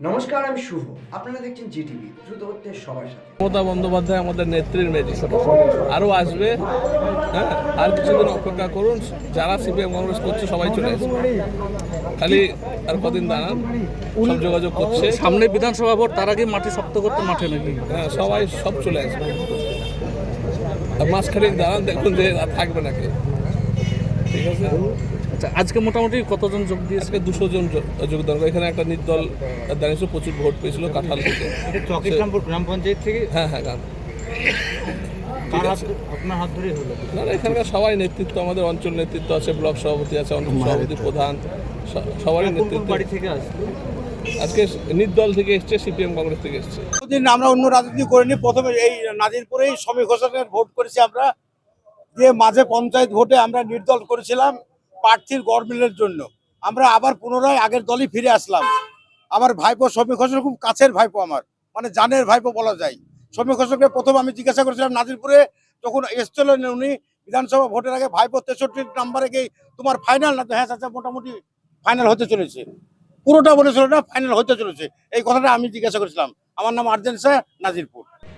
নমস্কার আমি শুভ। আপনারা দেখছেন জিটিভি দ্রুত হচ্ছে সবার সাথে। মমতা বন্দ্যোপাধ্যায় আমাদের নেত্রীর মেয়ে আরও আসবে হ্যাঁ? আর কিছুদিন অপেক্ষা করুন যারা সিপিএম কংগ্রেস করছে সবাই চলে আসবে। খালি আর কদিন দাঁড়ান সব যোগাযোগ করছে। সামনে বিধানসভা ভোট তার আগে মাঠে শক্ত করতে মাঠে নাকি? হ্যাঁ সবাই সব চলে আসবে। আর মাঝখানে দাঁড়ান দেখুন যে আর থাকবে না কেউ ঠিক আছে আচ্ছা আজকে মোটামুটি কতজন যোগ দিয়েছে? আজকে দুশো জন যোগদান করে এখানে একটা নির্দল দাঁড়িয়েছিল প্রচুর ভোট পেয়েছিল কাঁঠাল থেকে। এটা চকিশরামপুর গ্রাম পঞ্চায়েত থেকে? হ্যাঁ হ্যাঁ গান কার হাত আপনার হাত ধরেই হলো? না না, এখানকার সবাই নেতৃত্ব আমাদের অঞ্চল নেতৃত্ব আছে ব্লক সভাপতি আছে অঞ্চল সভাপতি প্রধান সবারই নেতৃত্ব। বাড়ি থেকে আজকে নির্দল থেকে এসছে সিপিএম কংগ্রেস থেকে এসছে। আমরা অন্য রাজনীতি করিনি প্রথমে এই নাজিরপুরেই সমীর ঘোষণের ভোট করেছি আমরা দিয়ে মাঝে পঞ্চায়েত ভোটে আমরা নির্দল করেছিলাম প্রার্থীর গড়মিলের জন্য। আমরা আবার পুনরায় আগের দলই ফিরে আসলাম। আমার ভাইপো সমীর ঘোষের খুব কাছের ভাইপো আমার মানে জানের ভাইপো বলা যায়। সমীর ঘোষকে প্রথম আমি জিজ্ঞাসা করেছিলাম, নাজিরপুরে যখন এসছিলেন উনি বিধানসভা ভোটের আগে, ভাইপো তেষট্টি নাম্বারে গিয়ে তোমার ফাইনাল না? তো হ্যাঁ চাচা মোটামুটি ফাইনাল হতে চলেছে। পুরোটা বলেছিল না ফাইনাল হতে চলেছে। এই কথাটা আমি জিজ্ঞাসা করেছিলাম। আমার নাম আর্জেন স্যার, নাজিরপুর।